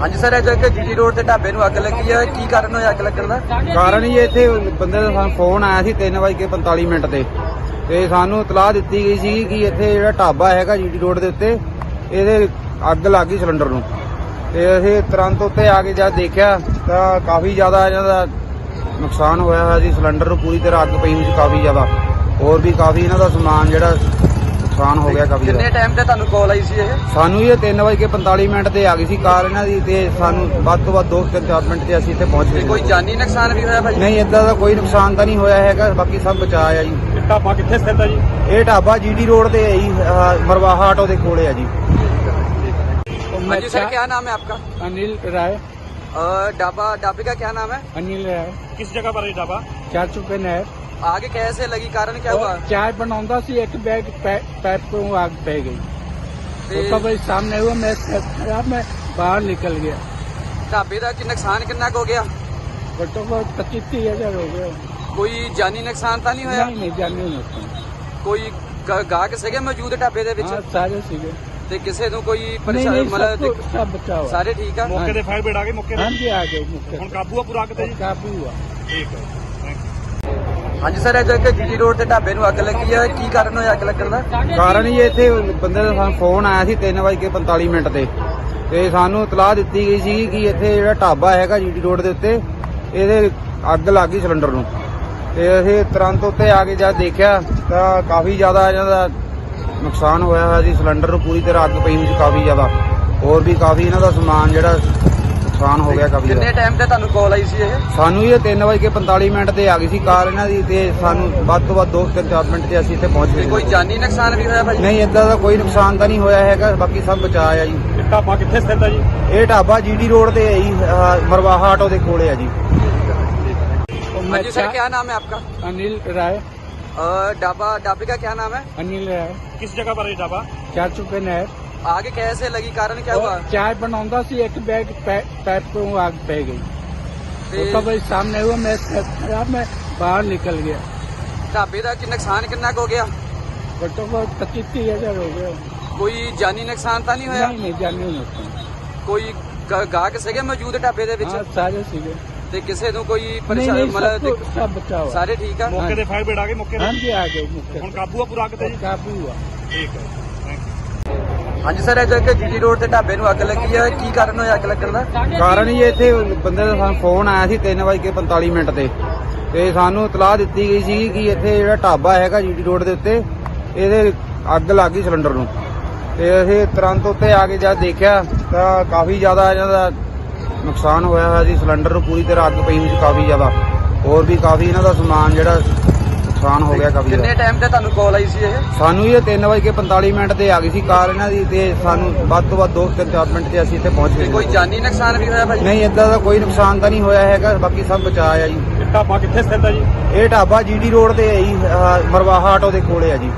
ਹਾਂਜੀ ਸਰ, ਇਹ ਜੋ ਕਿ ਜੀਟੀ ਰੋਡ ਤੇ ਢਾਬੇ ਨੂੰ ਅੱਗ ਲੱਗੀ ਹੈ, ਕੀ ਕਾਰਨ ਹੋਇਆ ਅੱਗ ਲੱਗਣ ਦਾ? ਕਾਰਨ ਜੀ ਇੱਥੇ ਬੰਦੇ ਦਾ ਸਾਨੂੰ ਫੋਨ ਆਇਆ ਸੀ 3:45 ਮਿੰਟ ਤੇ। ਤੇ ਸਾਨੂੰ ਇਤਲਾਹ ਦਿੱਤੀ ਗਈ ਸੀ ਕਿ ਇੱਥੇ ਜਿਹੜਾ ਢਾਬਾ ਹੈਗਾ ਜੀਟੀ ਰੋਡ ਦੇ ਉੱਤੇ, ਇਹਦੇ ਅੱਗ ਲੱਗ ਗਈ ਸਿਲੰਡਰ ਨੂੰ। ਤੇ ਅਸੀਂ ਤੁਰੰਤ ਉੱਤੇ ਆ ਕੇ ਜਦ ਦੇਖਿਆ, ਤਾਂ ਕਾਫੀ ਜ਼ਿਆਦਾ ਇਹਨਾਂ ਦਾ ਨੁਕਸਾਨ ਹੋਇਆ ਹੋਇਆ ਸੀ, ਸਿਲੰਡਰ ਨੂੰ ਪੂਰੀ ਤਰ੍ਹਾਂ ਅੱਗ ਪਈ ਹੋਈ ਸੀ ਕਾਫੀ ਜ਼ਿਆਦਾ। ਹੋਰ ਵੀ ਕਾਫੀ ਇਹਨਾਂ ਦਾ ਸਮਾਨ ਜਿਹੜਾ ਨੁਕਸਾਨ ਹੋ ਗਿਆ ਕਾਫੀ ਕਿੰਨੇ ਜ਼ਿਆਦਾ ਟਾਈਮ ਤੇ ਤੁਹਾਨੂੰ ਕਾਲ ਆਈ ਸੀ ਇਹ ਸਾਨੂੰ ਇਹ 3:45 ਮਿੰਟ ਤੇ ਆ ਗਈ ਸੀ ਕਾਰ ਇਹਨਾਂ ਦੀ ਤੇ ਸਾਨੂੰ ਵੱਧ ਤੋਂ ਵੱਧ 2-4 ਮਿੰਟ ਤੇ ਅਸੀਂ ਇੱਥੇ ਪਹੁੰਚ ਤੇ ਗਏ ਕੋਈ ਜਾਨੀ ਨੁਕਸਾਨ ਵੀ ਹੋਇਆ ਭਾਜੀ ਨਹੀਂ ਇਦਾਂ ਦਾ ਕੋਈ ਨੁਕਸਾਨ ਤਾਂ ਨਹੀਂ ਹੋਇਆ ਹੈਗਾ ਬਾਕੀ ਸਭ ਬਚਾਅ ਆ ਜੀ ਢਾਬਾ ਕਿੱਥੇ ਸਥਿਤ ਹੈ ਜੀ ਇਹ ਢਾਬਾ ਜੀਡੀ ਰੋਡ ਤੇ ਹੈ ਜੀ ਆਹ ਮਰਵਾਹਾ ਆਟੋ ਦੇ ਕੋਲੇ ਆ ਜੀ हाँ जी सर क्या नाम है आपका अनिल राय अ, ढाबा ढाबे का क्या नाम है अनिल राय ਕਿਸ ਜਗ੍ਹਾ ਪਰ ਹੈ ਢਾਬਾ ਚਾਰ ਚੁੱਕੇ ਨਹਿਰ आगे कैसे लगी? कारण क्या हुआ? चाय बनाता सी एक बैग पाइप को आग पे गई। ਦੇਖੋ ਬਈ ਸਾਹਮਣੇ ਉਹ ਮੈਂ ਖਰਾਬ ਮੈਂ ਬਾਹਰ ਨਿਕਲ ਗਿਆ ਢਾਬੇ ਦਾ ਕਿ ਨੁਕਸਾਨ ਕਿੰਨਾ ਹੋ ਗਿਆ ਘੱਟੋ ਘੱਟ 25000 ਹੋ ਗਿਆ ਕੋਈ ਜਾਨੀ ਨੁਕਸਾਨ ਤਾਂ ਨਹੀਂ ਹੋਇਆ ਨਹੀਂ ਨਹੀਂ ਜਾਨੀ ਨੁਕਸਾਨ ਕੋਈ ਗ- ਗਾਹਕ ਸੀਗੇ ਮੌਜੂਦ ਢਾਬੇ ਦੇ ਵਿੱਚ ਸਾਰੇ ਸੀਗੇ ਤੇ ਕਿਸੇ ਨੂੰ ਕੋਈ ਪਰੇਸ਼ਾਨੀ ਮਤਲਬ ਸਭ ਬਚਾਓ ਸਾਰੇ ਠੀਕ ਆ ਮੌਕੇ ਤੇ ਫਾਇਰ ਬੇੜ ਆ ਗਏ ਮੌਕੇ ਤੇ ਹਾਂਜੀ ਆ ਗਏ ਮੁੱਕੇ ਹੁਣ ਕਾਬੂ ਆ ਪੂਰਾ ਕਿਤੇ ਕਾਬੂ ਆ ਠੀਕ ਹੈ ਥੈਂਕ ਯੂ ਹਾਂਜੀ ਸਰ, ਇਹ ਜੋ ਜੀਟੀ ਰੋਡ ਤੇ ਢਾਬੇ ਨੂੰ ਅੱਗ ਲੱਗੀ ਹੈ ਕੀ ਕਾਰਨ ਹੋਇਆ ਅੱਗ ਲੱਗਣ ਦਾ? ਕਾਰਨ ਜੀ ਇੱਥੇ ਬੰਦੇ ਦਾ ਸਾਨੂੰ ਫੋਨ ਆਇਆ ਸੀ 3:45 ਮਿੰਟ ਤੇ। ਤੇ ਸਾਨੂੰ ਇਤਲਾਹ ਦਿੱਤੀ ਗਈ ਸੀ ਕਿ ਇੱਥੇ ਜਿਹੜਾ ਢਾਬਾ ਹੈਗਾ ਜੀਡੀ ਰੋਡ ਦੇ ਉੱਤੇ, ਇਹਦੇ ਅੱਗ ਲੱਗ ਗਈ ਸਿਲੰਡਰ ਨੂੰ। ਤੇ ਅਸੀਂ ਤੁਰੰਤ ਉੱਤੇ ਆ ਕੇ ਜਦ ਦੇਖਿਆ ਤਾਂ ਕਾਫੀ ਜ਼ਿਆਦਾ ਇਹਨਾਂ ਦਾ ਨੁਕਸਾਨ ਹੋਇਆ ਹੋਇਆ ਸੀ, ਸਿਲੰਡਰ ਨੂੰ ਪੂਰੀ ਤਰ੍ਹਾਂ ਅੱਗ ਪਈ ਹੋਈ ਸੀ ਕਾਫੀ ਜ਼ਿਆਦਾ। ਹੋਰ ਵੀ ਕਾਫੀ ਇਹਨਾਂ ਦਾ ਸਮਾਨ ਜਿਹੜਾ ਨੁਕਸਾਨ ਹੋ ਗਿਆ ਕਾਫੀ ਕਿੰਨੇ ਜ਼ਿਆਦਾ ਟਾਈਮ ਤੇ ਤੁਹਾਨੂੰ ਕਾਲ ਆਈ ਸੀ ਇਹ ਸਾਨੂੰ ਇਹ 3:45 ਮਿੰਟ ਤੇ ਆ ਗਈ ਸੀ ਕਾਰ ਇਹਨਾਂ ਦੀ ਤੇ ਸਾਨੂੰ ਵੱਧ ਤੋਂ ਵੱਧ 2-4 ਮਿੰਟ ਤੇ ਅਸੀਂ ਇੱਥੇ ਪਹੁੰਚ ਤੇ ਗਏ ਕੋਈ ਜਾਨੀ ਨੁਕਸਾਨ ਵੀ ਹੋਇਆ ਭਾਜੀ ਨਹੀਂ ਇਦਾਂ ਦਾ ਕੋਈ ਨੁਕਸਾਨ ਤਾਂ ਨਹੀਂ ਹੋਇਆ ਹੈਗਾ ਬਾਕੀ ਸਭ ਬਚਾਅ ਆ ਜੀ ਇਹ ਢਾਬਾ ਕਿੱਥੇ ਸਥਿਤ ਹੈ ਜੀ ਇਹ ਢਾਬਾ ਜੀਡੀ ਰੋਡ ਤੇ ਹੈ ਜੀ ਆਹ ਮਰਵਾਹਾ ਆਟੋ ਦੇ ਕੋਲੇ ਆ ਜੀ और मैं ਹਾਂਜੀ ਸਰ चा- क्या नाम है आपका अनिल राय अ, ढाबा ढाबे का क्या नाम है अनिल राय ਕਿਸ ਜਗ੍ਹਾ ਪਰ ਹੈ ਢਾਬਾ ਚਾਰ ਚੁੱਕੇ ਨਹਿਰ आगे कैसे लगी? कारण क्या हुआ? चाय बनाऊंगा सी एक बैग पैप पे आग पे गई। तो भाई सामने हुआ मैं खराब मैं ਬਾਹਰ ਨਿਕਲ ਗਿਆ ਢਾਬੇ ਦਾ ਕਿ ਨੁਕਸਾਨ ਕਿੰਨਾ ਹੋ ਗਿਆ ਘੱਟੋ ਘੱਟ 25000 ਹੋ ਗਿਆ ਕੋਈ ਜਾਨੀ ਨੁਕਸਾਨ ਤਾਂ ਨਹੀਂ ਹੋਇਆ ਨਹੀਂ ਜਾਨੀ ਨੁਕਸਾਨ ਕੋਈ ਗਾਹਕ ਸੀਗੇ ਮੌਜੂਦ ਢਾਬੇ ਦੇ ਵਿੱਚ ਸਾਰੇ ਸੀਗੇ ਤੇ ਕਿਸੇ ਨੂੰ ਕੋਈ ਪਰੇਸ਼ਾਨੀ ਮਤਲਬ ਸਭ ਬਚਾਓ ਸਾਰੇ ਠੀਕ ਆ ਮੌਕੇ ਤੇ ਫਾਇਰ ਬੇੜਾ ਕੇ ਮੌਕੇ ਤੇ ਹਾਂਜੀ ਆ ਗਏ ਹੁਣ ਕਾਬੂ ਆ ਪੂਰਾ ਕਿਤੇ ਕਾਬੂ ਆ ਠੀਕ ਹੈ ਹਾਂਜੀ ਸਰ, ਇਹ ਕਿ ਜੀਟੀ ਰੋਡ ਤੇ ਢਾਬੇ ਨੂੰ ਅੱਗ ਲੱਗੀ ਹੈ ਕੀ ਕਾਰਨ ਹੋਇਆ ਅੱਗ ਲੱਗਣ ਦਾ? ਕਾਰਨ ਜੀ ਇੱਥੇ ਬੰਦੇ ਦਾ ਸਾਨੂੰ ਫੋਨ ਆਇਆ ਸੀ 3:45 ਮਿੰਟ ਤੇ। ਤੇ ਸਾਨੂੰ ਇਤਲਾਹ ਦਿੱਤੀ ਗਈ ਸੀ ਕਿ ਇੱਥੇ ਜਿਹੜਾ ਢਾਬਾ ਹੈਗਾ ਜੀਡੀ ਰੋਡ ਦੇ ਉੱਤੇ, ਇਹਦੇ ਅੱਗ ਲੱਗ ਗਈ ਸਿਲੰਡਰ ਨੂੰ। ਤੇ ਅਸੀਂ ਤੁਰੰਤ ਉੱਤੇ ਆ ਕੇ ਜਦ ਦੇਖਿਆ ਤਾਂ ਕਾਫੀ ਜ਼ਿਆਦਾ ਇਹਨਾਂ ਦਾ ਨੁਕਸਾਨ ਹੋਇਆ ਹੋਇਆ ਸੀ, ਸਿਲੰਡਰ ਨੂੰ ਪੂਰੀ ਤਰ੍ਹਾਂ ਅੱਗ ਪਈ ਹੋਈ ਸੀ ਕਾਫੀ ਜ਼ਿਆਦਾ। ਹੋਰ ਵੀ ਕਾਫੀ ਇਹਨਾਂ ਦਾ ਸਮਾਨ ਜਿਹੜਾ ਨੁਕਸਾਨ ਹੋ ਗਿਆ ਕਾਫੀ ਕਿੰਨੇ ਜ਼ਿਆਦਾ ਟਾਈਮ ਤੇ ਤੁਹਾਨੂੰ ਕਾਲ ਆਈ ਸੀ ਇਹ? ਸਾਨੂੰ ਇਹ 3:45 ਮਿੰਟ ਤੇ ਆ ਗਈ ਸੀ ਕਾਰ ਇਹਨਾਂ ਦੀ ਤੇ ਸਾਨੂੰ ਵੱਧ ਤੋਂ ਵੱਧ 2-4 ਮਿੰਟ ਤੇ ਅਸੀਂ ਇੱਥੇ ਪਹੁੰਚ ਤੇ ਗਏ। ਕੋਈ ਜਾਨੀ ਨੁਕਸਾਨ ਵੀ ਹੋਇਆ ਭਾਜੀ? ਨਹੀਂ ਇਦਾਂ ਦਾ ਕੋਈ ਨੁਕਸਾਨ ਤਾਂ ਨਹੀਂ ਹੋਇਆ ਹੈਗਾ ਬਾਕੀ ਸਭ ਬਚਾਅ ਆ ਜੀ। ਇਹ ਢਾਬਾ ਕਿੱਥੇ ਸਥਿਤ ਹੈ ਜੀ? ਇਹ ਢਾਬਾ ਜੀਡੀ ਰੋਡ ਤੇ ਹੈ ਜੀ ਮਰਵਾਹਾ ਆਟੋ ਦੇ ਕੋਲੇ ਆ ਜੀ।